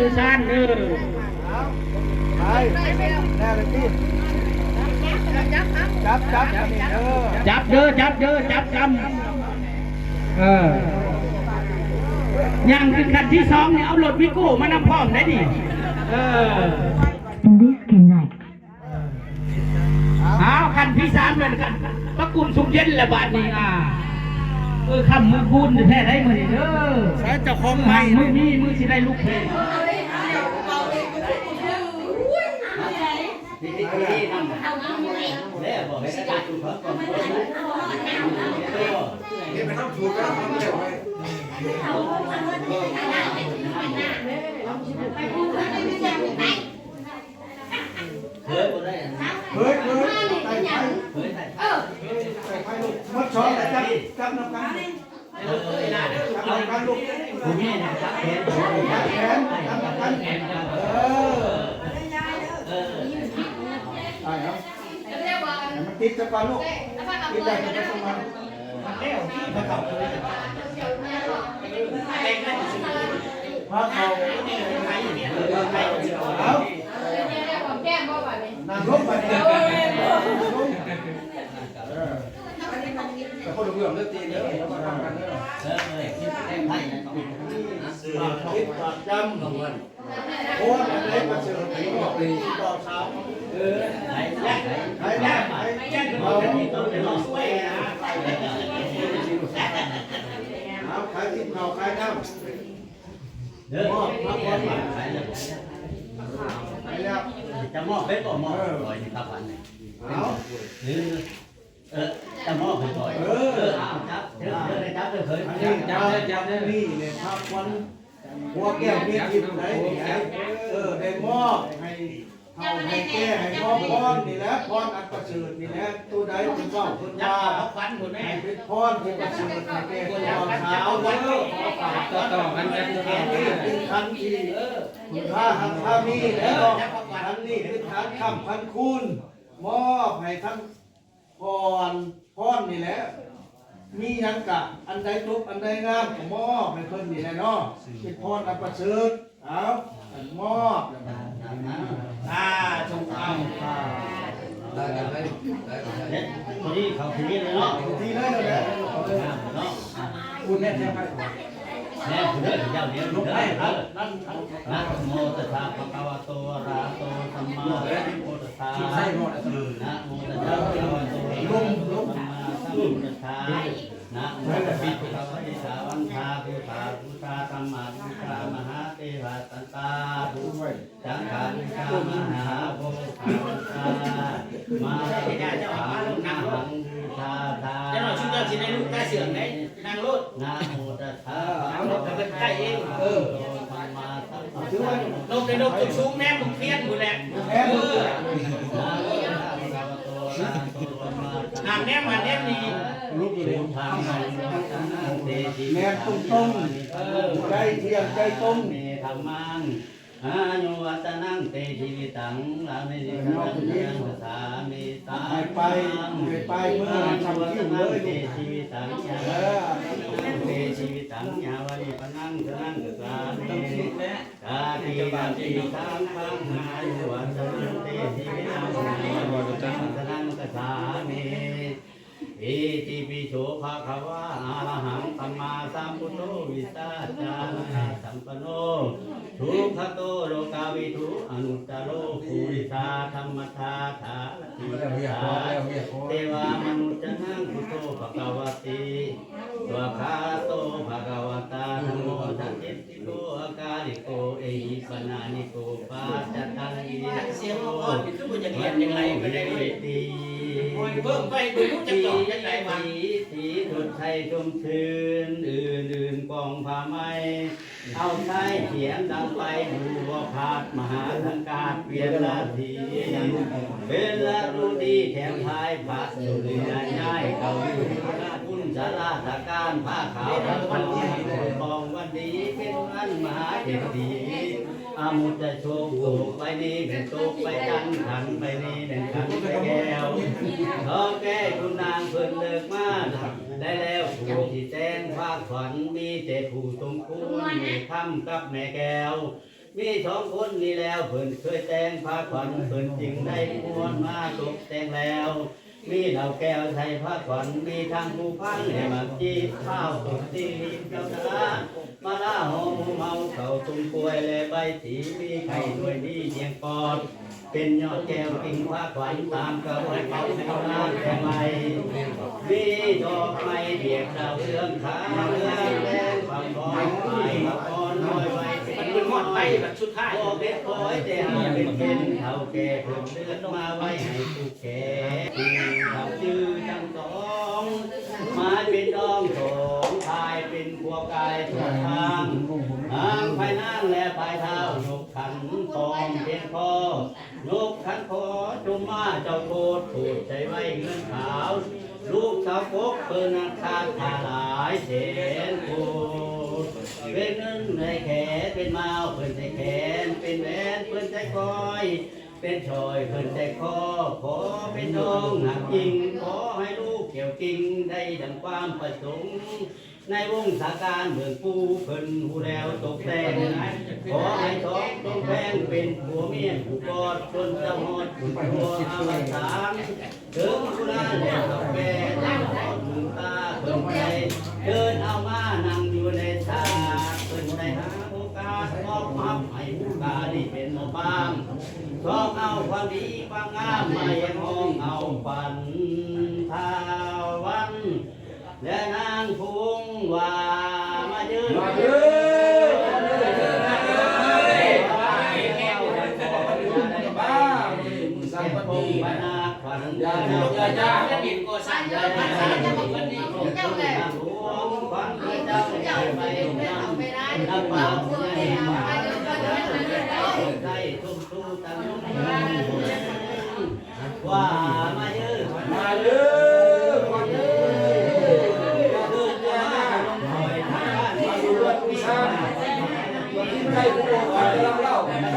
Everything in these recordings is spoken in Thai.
สู้เฮือนสู้ซานเด้อไปแน่เลยพี่จับจับจับเออจับเด้อจับเด้อจับจำเออย่างคือขันที่สองเนี่ยเอารถวิโก้มานำพร้อมได้ดิเออ Disconnect. เอาขันที่สามเลยกันประกุมสุกเย็นละบาทนี้อ่าเออคำมือพูนแท้ได้มือนเด้อใช้เจ้าของมืใหม่อนี้มือสิได้ลูกเพลง นี่เป็นน้ำถูกแล้วมันเร็วไปเฮ้ยเฮ้ยใส่ไฟใส่ไฟลูกมัดช้อนจับจับน้ำกันจับน้ำกันลูกจับแขนจับน้ำกันเออไปครับมัน ติดจะก่อนลูกติดได้จะไปสมัครพาเขาเอานางลบไปเนี่ยแต่คนรู้เรื่องเรื่องจริงเด้อแล้วมาทำกันเด้อปากคิดปากจำโอ้ยอันไหนมาเชิญผีบอกเลยที่บอกเช้าเออไหนแยกไหนแยกไหนแยกเอาเอาขายทิพย์เขาขายน้ำเด้อมาก่อนมาขายแล้วไปแล้ว จะมอบไปก็มอบปล่อยที่ตาพันนี่เอาหรือเออจะมอบให้ปล่อยเออเอาจับเดี๋ยวเดี๋ยวได้จับเดี๋ยวเคยอันจันี้บจับจับนี่เนี่ยภาพวันหัวแก้วเมียทิพย์ไหนไหนเออได้มอบให้ เอาให้แก้ให้มอพรนี่แหละพรอันประเสริฐนี่แหละตัวใดเป็นเจ้าคนจับว่าพักฟันคนแม่ให้เป็นพรที่ประเสริฐให้แก้คนเราเช้าเด้อต่อต่อกันกันแก่นี่เป็นทันทีคุณค่าหักค่ามีแล้วทันนี่เป็นทันคำพันคุณมอบให้ทั้งพรพรนี่แหละมีหยังกะอันใดทุกอันใดงามก็มอบให้เพิ่นนี่แหละเนาะเป็นพรอันประเสริฐเอา มอบแล้วก็อ่าจงเอาอ่าเนี่ยคนนี้เขาทีนี้เลยเนาะทีเลยเลยแหละเนาะคุณแม่แท้ไปแน่คือเด้อเจ้าเนี้ยลูลูกกได้ได้คครัรับบนั่นเอานะโมตัสสะภะคะวะโตอะระหะโตสัมมาสัมพุทธัสสะนะโมตัสสะภะคะวะโตอะระหะโตสัมมาสัมพุทธัสสะนะโมตัสสะภะคะวะโตสาวันทาพุทธาพุทธาธรรมะพุทธามหาเทวะตันตาธุ ด้วยจังการวิชามหาโภคามาเจ้าเจ้าอาลูกนางรถชาทาเจ้าหน่อยชุดเจ้าสิได้ลูกใต้เสื่อมได้นางรถนะโมตัสสะนางรถก็เป็นใต้เองเออธรรมาสัมพุทถือว่าลงในนกจุดสูงแน่มึงเพี้ยนกูแหละเออนะโมตัสสะภะคะวะโตอะระหะโตสัมมาสัมพุทธัสสะหางแนมมาแนมนี่ลูกสุเลยทางนังเตจิแม่ตรงตรงใจเที่ยงใจตรงเม รมังอายุวัตนังเตชีวิตังลาเมนิคันยังสามิตาไปไปเมื่อทำคิ้วเลยเตชีวิตังยาเตชีวิตังยาวาริปนังสนังกสามิกาติกาติสังขังหายุวัตนังเตชีวิตังยาวาริปนังสังกสามิอิติปิโสภะคะวะอะอาระหังสัมมาสัาทิสาเทวามนุษย์จังพุทโธภควติตัวคาโตภควตาธรรมโมทันติโกอากาลิโกเอหิปนานิโกปัจจตังอิเสียงโลกเป็นทุกอย่างเงียบยังไงก็ได้เลยตีโอ้ยเบิ่งไปดูจะจบยังไงวะสีถุดไทยชมชื่นอื่นอื่นกองผ้าไหม เอาใช้เขียนดังไปดูว่าพาดมหาสังกาเปลี่ยนราศีเป็นละดูดีแถมท้ายพระสุริยาย้ายเขาอยู่พุ่นสาราตะการผ้าขาวทั้งวันที่ทองวันดีเป็นวันมหาเจดีอามุตจะโชคโกไปนี้เป็นโศกไปกันขันไปนี้เป็นขันไปแก้วเขาแก้คุณนางเพิ่นเลิกมาหลับ ได้แล้วผู้ที่แจ้งภาคฝันมีแต่ผู้สมควรมีคำกับแม่แก้ว มีสองคนนี่แล้วเพิ่นเคยแต่งภาคฝันเพิ่นจึงได้มวนมาตกแต่งแล้ว มีเหล่าแก้วใส่ผ้าขวัญมีทางผู้พังให้มาจีบข้าวตุกตีเจ้าตามาล่าหอมเมาเขาตุ้มป่วยและใบสีมีไข่ด้วยดีเยียงปอด เป็นยอดแก้วกิ่งผ้าขวัญตามกระบวนเขาเขาน้ำแข็งไหลมีดอกไม้เบียกดาวเรืองขาเรืองแดงความบอยไม้กับอ่อนลอยไว้มันเป็นหมดไปแบบชุดท้ายโอเด็ดคอยแต่หาเป็นเป็นเท่าแก่เพิ่มเลือดมาไว้ให้ผู้แก่ที่ทำชื่อทั้งสองม้เป็นดองสองพายเป็นพัวกายทั่วทางทางภายนั่งและปลายเท้าหยกขันทองเพียงพอ ยกขันคอจุมมาเจ้าโคตรถูกใจไว้เงินขาว ลูกสาวพกเปินาคาถาหลายเสนโคตเป็นเงินในแขนเป็นเมาเพิ่นใจแขน เป็นแหวนเพิ่นใจคอย เป็นชอยเพิ่นใจคอขอเป็นน้องหักจริงขอให้ลูกเกี่ยวกิ่งได้ดังความประสงค์ ในวงสาการเมืองปูเพิ่นหูแล้วตกแต่งขอให้ท้องต้องแพงเป็นผัวเมียผู้กอดจนจะหอดผู้ตัวอาวัยสามถึงกุลาแล้วกาแฟแล้วหอดมือตาเพิ่นไปเดินเอามานั่งอยู่ในตาเพิ่นได้หาโอกาสมอบมับให้ผู้กานี่เป็นหมอบางชอบเอาความดีความงามมาแยังห้องเอาปันทาวัน และนางพุงว่ามายืนมายืนบ้าสัมปติปนาขวัญญาณญาญาจะบินก็สั่งเลยขวัญเจ้าขวัญเจ้าเจ้าไปนำนำมาใส่ตุ้มตู้ตั้งว่า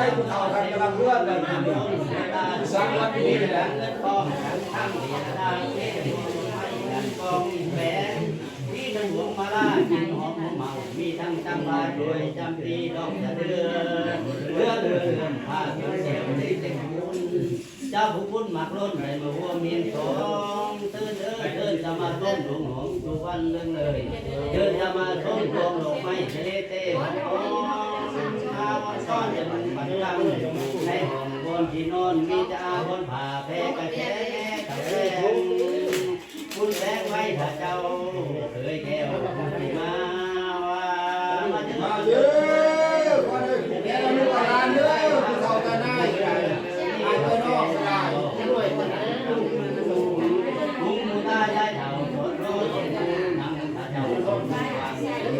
เล่าใครผู้เฒ่ากันกำลังเพื่อนกันสังวันนี้แหละมีทั้งจำบาด้วยจำปีดอกจะเดือนเรือเรือเรือนพาเที่ยวเที่ยวได้เต็มบุญเจ้าผู้คุณมักล้นในมือวัวเมียนสองตื่นเดินเดินจะมาต้มหลวงหงทุกวันเรื่องเลยเดินจะมาต้มดวงดอกไม้ทะเลเต้หอม ข้อนจะมันมันกำในบนที่นอนมีจะอาบนผ่าแพรกระแจกระแจคุณแสงไว้ถ้าเจ้าเคยแก้วที่มาว่ามาจะ มาเยอะมาเลยแกเราลูกหลานเยอะผู้เฒ่ากันได้ไอ้ตัวนอกได้ด้วยกันนะ มุงมุตายายเฒ่าโสดโรยนั่งถ้าเจ้าสมวาง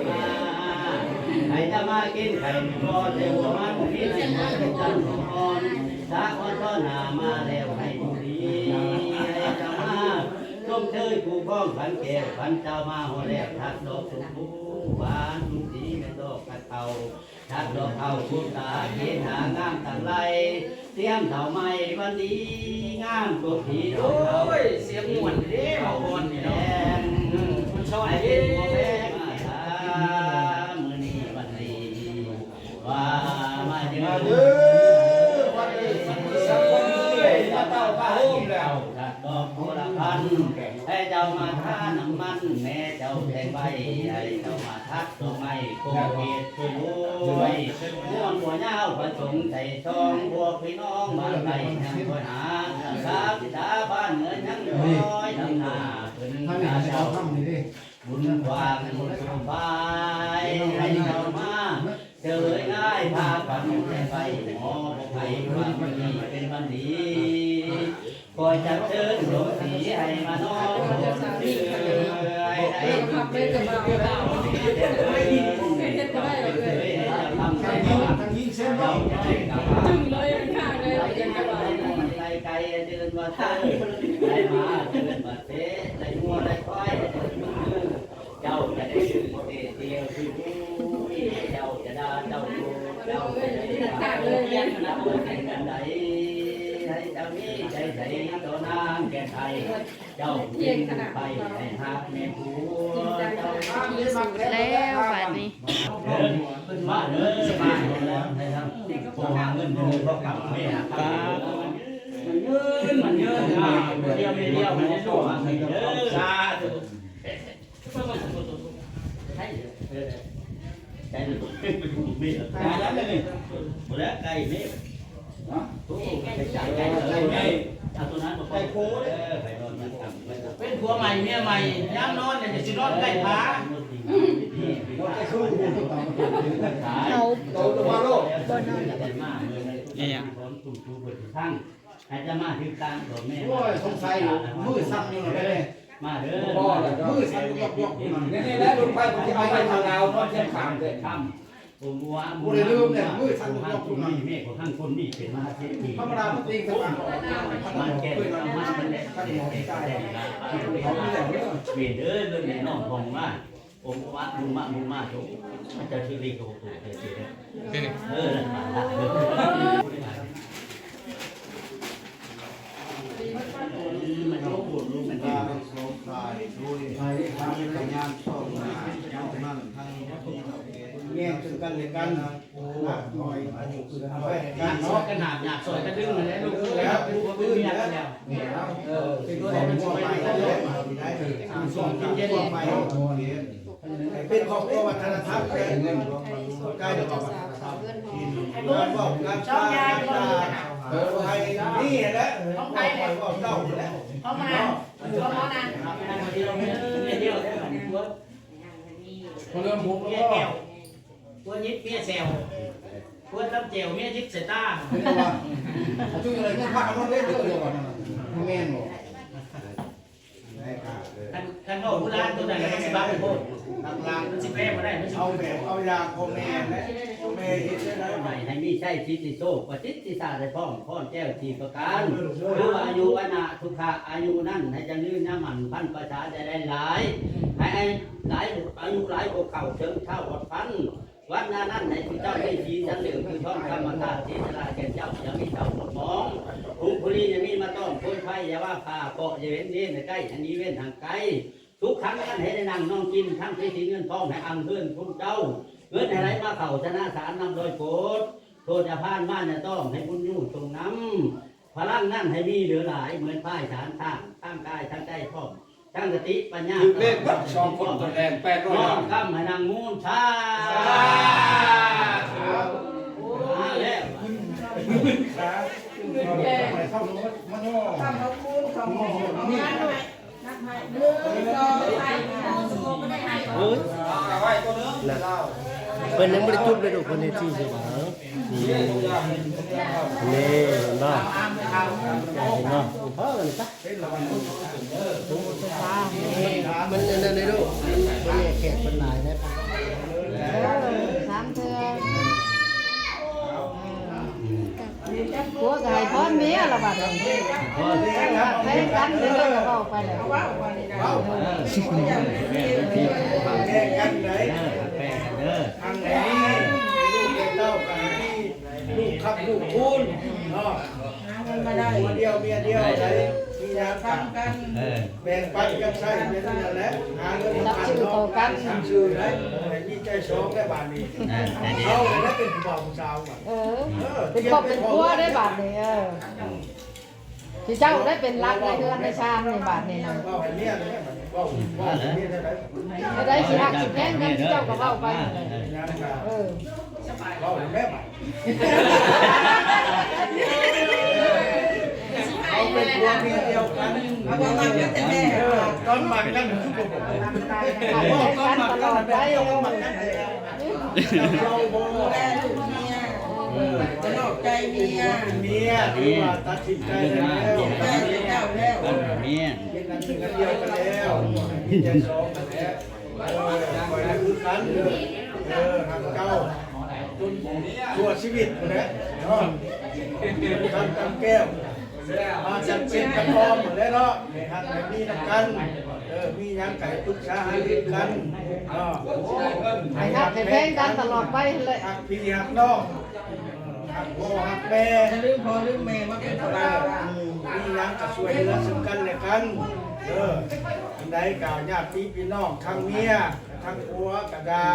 มาใครจะมากินไข่พอเจ้ามันมีในมือจันทร์อ่อนสาคนก็หนามาแล้วให้ดูดีให้จะมาต้มเชยผู้พ้องขันแก้วขันเจ้ามาหัวแล้วทัดดอก สุภูหวานทุกสีแม่ดอกกระเตาทัดดอกเอาพุตาเขียนหางามต่างไรเสียมเท่าไม้วันดีงามกว่าผีดโอ้อกเขายเสียงม่วนเด้เอาบอลนี่ย แล้วจัดดอกโบราพันให้เจ้ามาท่าน้ำมันแม่เจ้าแทงใบให้เจ้ามาทักตัวไม่โคเกตช่วยด้วยม่วนหัวเงาประสงค์ใส่ช่องพวกพี่น้องบ้านใดยังคอยหาทราบดาบ้านเงินยังน้อยทำหน้าเป็น ถ้าเนี่ย กา จะ เจ้า เอาทำนี่ดิ บุญวางบุญสบายให้เรามาเจอง่ายพาฝันไปหมอบอกให้วันนี้เป็นวันดี คอยจับเชิญหลงสีให้มานอนเรื่อยให้ทำเป็นมาเก่าให้ทำให้ทั้งยิงเส้นเราเนาะจะได้กลับจึงเลยข้างเลยยังกระบาดไกลไกลเดินมาเตยได้มาเดินมาเตะได้งัวได้ควายได้เดินมือเจ้าจะได้ชื่อเตะเดียวคือผู้เจ้าจะได้เจ้าดูเจ้าจะได้ข้างเลยเรียนนับเงินกันใดให้ จ้านี้ใจใสตัวนางแก่ไทยเจ้ายิงไปให้หักแม่ผัวเจ้าแล้วบาดนี้เดินขึ้นมาเดินสบาแล้วให้ทำโคหาเงินเดือนก็กลับไม่หักมันเยินมันเยินอ่าเดียวเดียวมันจะสู้มันเด้อสาธุใช่เออใช่เลยไปดูมีดตายแล้วเลยหมดแล้วไก่นี่โอ้ไปจ่ายไก่ เอาตัวนั้นมาไก่โค้ดเออไปนอนมันกำไม่ต้องเป็นผัวใหม่เมียใหม่ยามนอนเนี่ยจะสินอนใกล้ผาเราจะสู้กูต้องตามมาตัวนี้เอาโตตัวมาลกเนี่ยทั้งอาจจะมาถึงกางตัวแม่โอ้ยสงสัยมือสั่นอยู่เลยมาเด้อพ่อยมือสั่นยกยกอยู่นี่นี่แล้วลงไปผมจะเอาไปทางดาวมันจะขามเลยคำ ผมว่านี่แม่ของท่านคนนี่เป็นมาเสียทีธรรมดามันตีกันมามันแก่มันมันแหละมันแหละมันแหละเวเด้อเรื่องน้องของว่าผมว่ามุมามุมาโจมันจะชื่อเรียกโตโตเด้อเออนั่นมามันโตปวดลูกมันตาโสมกายด้วยทางานช่องาทั้งนั้นทั้งที่ แย่งซึ่งกันและกันโอ้ยหน่อยอายุคือทำให้กัอยานกซอยเนาะกันหนาบอยากซอยกันดึงมาแล้วลูกแล้วลูกก็เป็นเมียกันแล้วเนี่ยเออเป็นตัวมันช่วยไปได้เลยได้ถึงส่งกินเย็นไปเป็นของตัววัฒนธรรมเป็นเงินใกล้กับวัฒนธรรมการบอกการช่องยายเออไทยนี่แหละของไทยแหละบอกเจ้าแหละเอามาเอามานะเดียวเดียวได้แบบนี้ตัวพอเริ่มมุกเมีแล้ยวแก้วตัวยิบเมียแซวตัวลำเจียวเมียยิ พวกยิบใส่ตาเป็นว่าจุ้ยอะไรเงี้ยพาเอาเล่นเยอะเลยก่อนแม่นบอกท่านท่านโน้ผู้ร้านตัวไหนก็สิบ้าไปโพดทางล่างมันสิแปรมาได้มันสิเอาแบบเอายาพ่อแม่และแม่เฮ็ดได้ใหไหม่ให้มีใช่ทิติโซปฏิทิสาได้พ้องพ้อนแก้วทีประการคืออายุวนาทุกขะอายุนั่นให้จะยืนน้ำมันพันประชาจะได้หลายให้หลายอายุหลายกว่าเก่าเชิงเท่าวัดพัน วัดนานั้นให้ที่เจ้าได้ทีฉันเหลืองคือช่องธรรมธาตุที่สลาแก่เจ้าอย่ามีเจ้าหมดมองภูมิภูรีอย่ามีมาต้องคนไฟอย่าว่าพาเกาะอย่าเว้นเว้นใกล้อันนี้เว้นทางไกลทุกครั้งท่านให้ได้นั่งน้องกินทั้งที่สีเงินทองให้อังเพื่อนคุณเจ้าเงินอะไรมาเข่าชนะสารนำโดยโกดโทษจะพานมานจะต้องให้บุญยู่ตรงน้ำพลังนั่นให้มีเหลือหลายเหมือนป้ายฐานทางทั้งกายทั้งใจพร้อม ทั้งสติปัญญาเลขวัดสองคนตัวแดงแปดร้อยน้อล้างนคำให้นางมูลชามาแล้วเข้าโน้ตมันโง่ทำเขาคูณของหมอนี่นักให้เรื่องก็ใส่คูณก็ได้ให้เเพิ่นยังบ่ได้จุดเลยดูคนในที่สิหานี่ นี่เห็นบ่เห็นบ่พอกันซะมันนั่นเลยลูกมันแขกเป็นหลายนะสามเทือผัวก็ให้พรเมียละบาดนี้ไปกันเด้อก็เอาไปแล้วแย่งกันไหนแป้งเด้อ ทางไหนลูกเต้ากันนี่ ลูกครับลูกคุณเนาะมาได้หัวเดียวเมียเดียวใช้มียากันกันเออแบ่งปันกันใช้เป็นนั่นแหละหาเงินรับชื่อต่อกันทำชื่อได้ให้มีใจสองได้บาทนี้แต่เดียเอาวเลยนะเป็นผู้บ่าวผู้สาวก่อนเออ เป็นครอบเป็นครัวได้บาดนี้เออที่เจ้าได้เป็นรักในเรือนในชามในบาดนี้นะเอาให้เมียเลยบัดนี้ว่าว่านี่ได้ไหมไม่ได้สิหักสิแพงกันเจ้าก็เว้าไป เออ ว่าแม่ใหม่เขาเป็นพวกเมียเดียวกันเอาบ่มาเป็นแต่แม่เออตอนหมักกันคือผมบอกว่าตอนหมักกันแบบเดียวกันหมักกันเราโบดูแลลูกเมียนอกใจเมียเมียหรือว่าตัดสินใจแล้วแม่เจ้าแล้วก็เมียเป็นกันเป็นกันเดียวกันแล้วมีใจสองกันแล้วเออคอยได้คือกันเออทำเก้า จนชั่วชีวิตนนี้เนาะทำกันแก้วมาจัดเป็นกันพร้อมแล้วเนาะในฮัทในมีน้ำกันเออมียังไก่ปรึกษาหารือกันเนาะให้หักให้แพงกันตลอดไปเลยหักพี่หักน้องหักพ่อหักแม่ลืมพ่อลืมแม่มาเป็นเอเรมียังก็ช่วยเหลือซึ่งกันและกันเอออันใดกล่าวญาติพี่น้องทางเมีย ทางผัวกระดา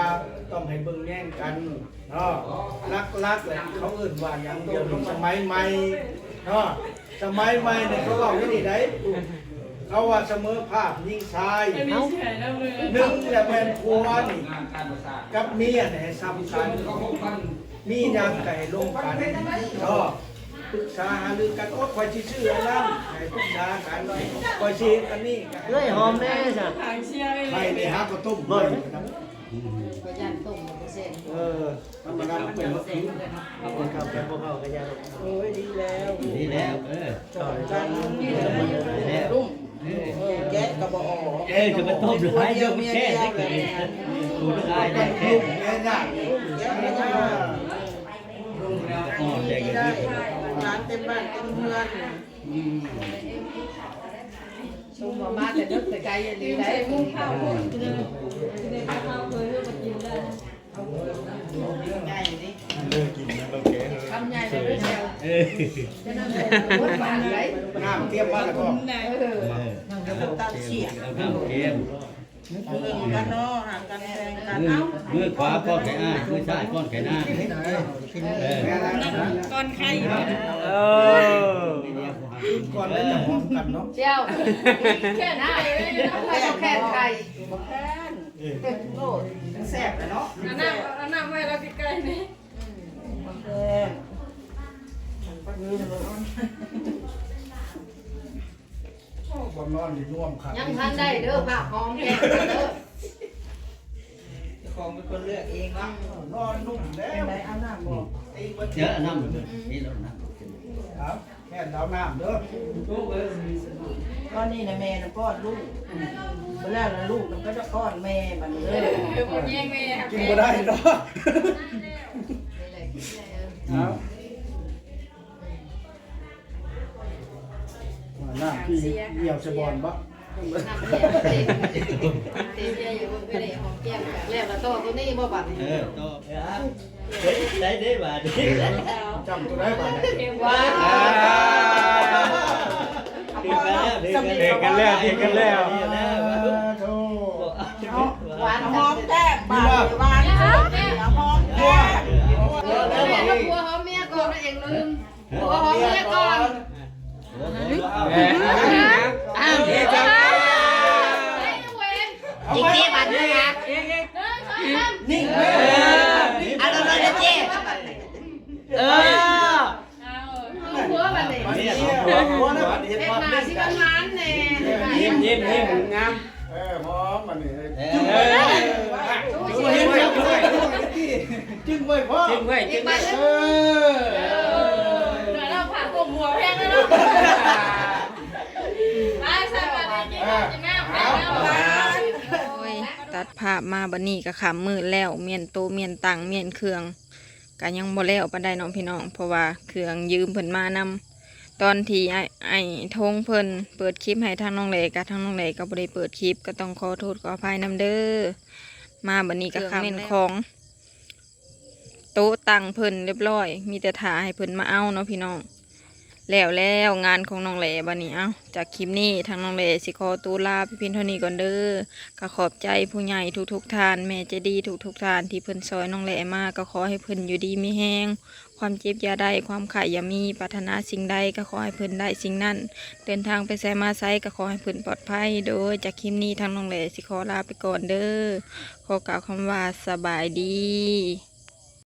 ต้องให้เบิ่งแย่งกันเนาะรักรักๆแหละเขาเอื่นว่าอย่างเดียวนี้สมัยใหม่เนาะสมัยใหม่เนี่ยเขาบอกว่านี่ไดเขาว่าเสมอภาพยิ่งชายหนึ่งแต่เป็นผัวนี่กับเมียเนี่ยให้ซ้ำกันมีหยังไก่ลงกันก็ ปรึกษาหารือกันโอ้คอยสิชื่ออะไรนั่นให้ปรึกษากันคอยสิอันนี้กันเลยหอมแน่จ้ะใครในฮักก็ต้มเลยนะครับก็ยันต้มเส้นเออธรรมดาเป็นรถทิ้งเอาคนขับเป็นพวกเขาก็ยังโอ้ยดีแล้วดีแล้วเออจังแล้วรุ่มแก๊สกระบอกเอ้ยจะมาต้มหลายเยอะแค่ได้เกิดกูได้กัได้นแค่ลูกแม่ยากแก๊สไม่ได้อ๋อแดงไม่กันได้ดี ร้านเต็มบ้านเต็มเมืองอืมชมมาแต่นึกแต่ไกลอย่างนี้ได้มุ่งข้าวพุ่งคำใหญ่เลยเชียวเออจะนั่งบนบ้านไรน้ำเทียมมาแล้วก็เออตาเฉียบเอาข้าว เค็มเรื่องกันเนาะห่างกันแทงกันมือเอ้ามือขวาก้อนไก่อ้ายมือซ้ายก้อนไก่หน้าเออแม่นะก่อนใครเออก่อนได้จะพร้อมกันเนาะเชียวแค่หน้าใครก็แค่ใครบอกแค่นโลดแซ่บเลยเนาะบอกแค่นก่อ นนอนนี่น่วมขัดยังทันได้เด้อผ้าหอมแก้เด้อของเป็นคนเลือกเองเนาะนอนนุ่มแล้วไหนเอาหน้าบอกตีเบิดเยอะน้ำเลยนี่เราน้ำครับแค่ดาวน้ำเด้อก้อนนี่นะแม่นะป้อนลูกเวลาละลูกมันก็จะก้อนแม่มันเลยกินบ่ได้เนาะครับ น้ำพี่เหี่ยวสะบอนบ่น้ำเสียเต็มเต็มเยอะอยู่ไม่ได้หอมแก้มกันแล้วแล้วโตตัวนี้บ่บัดเออโตได้ได้บาทจำตัวได้บ่เนี่ยว้าเด็กกันแล้วเด็กกันแล้วเด็กกันแล้วโธ่หวานหอมแก้มบาดหวานหอมแก้มหอมแก้มเออแม่ก็กลัวหอมเมียก่อนนั่นเองลืมกลัวหอมเมียก่อน อ้าวเด็กกัน อีกทีบัดนึงนะ นี่ อะเราเราจะเจ็บ เออ หัวบัดนี้ วันนี้หัวหัวนะวันนี้ เอ็ด ความ มา เล่น สิ กั มัน นมันแน่ ยิ้มยิ้มยิ้มงาม เออพร้อมวันนี้ เอ จึง อ ไว้จึงไว้จึงไว้จึงไว้พ่อ จิ้มไว้ อี จิ้ ก ม บั ไว้ ดนึง เออ เดี๋ยวเราผ่ากลมหัวแพงแล้วเนาะไปใส่บัดนี้กินน้ำกินน้ำกินน้ำ โอ้ยตัดภาพมาบัด นี้ก็ขำมืดแล้วเมียนโตเมียนตังเมียนเครื่องก็ยังบ่แล้วปานใดน้องพี่น้อง เพราะว่าเครื่องยืมเพิ่นมานำตอนที่ไอ้ไอ้ทงเพิ่นเปิดคลิปให้ทางน้องเลกับทางน้องเลก็บ่ได้เปิดคลิปก็ต้องขอโทษขออภัยนํเด้อมาบัดนี้ก็ค้ำเม่นของ โต๊ะตังเพิ่นเรียบร้อย มีแต่ถาให้เพิ่นมาเอาเนาะพี่น้อง แล้วแล้วงานของน้องแหล่บันนี้เอ้าจากคลิปนี้ทางน้องแหล่สิขอตูลาไปเพียงเท่านี้ก่อนเด้อก็ขอบใจผู้ใหญ่ทุกๆทท่าน แม่ใจะดีทุกๆทท่านที่เพิ่นซอยน้องแหล่มาก็ขอให้เพิ่นอยู่ดีมีแฮงความเจ็บยาได้ความขายยามีปรารถนาสิ่งใดก็ขอให้เพิ่นได้สิ่งนั้น เดินทางไปไสมาไสก็ขอให้เพิ่นปลอดภัย โดยจากคลิปนี้ทางน้องแหล่สิขอลาไปก่อนเด้อขอกล่าวคำว่าสบายดี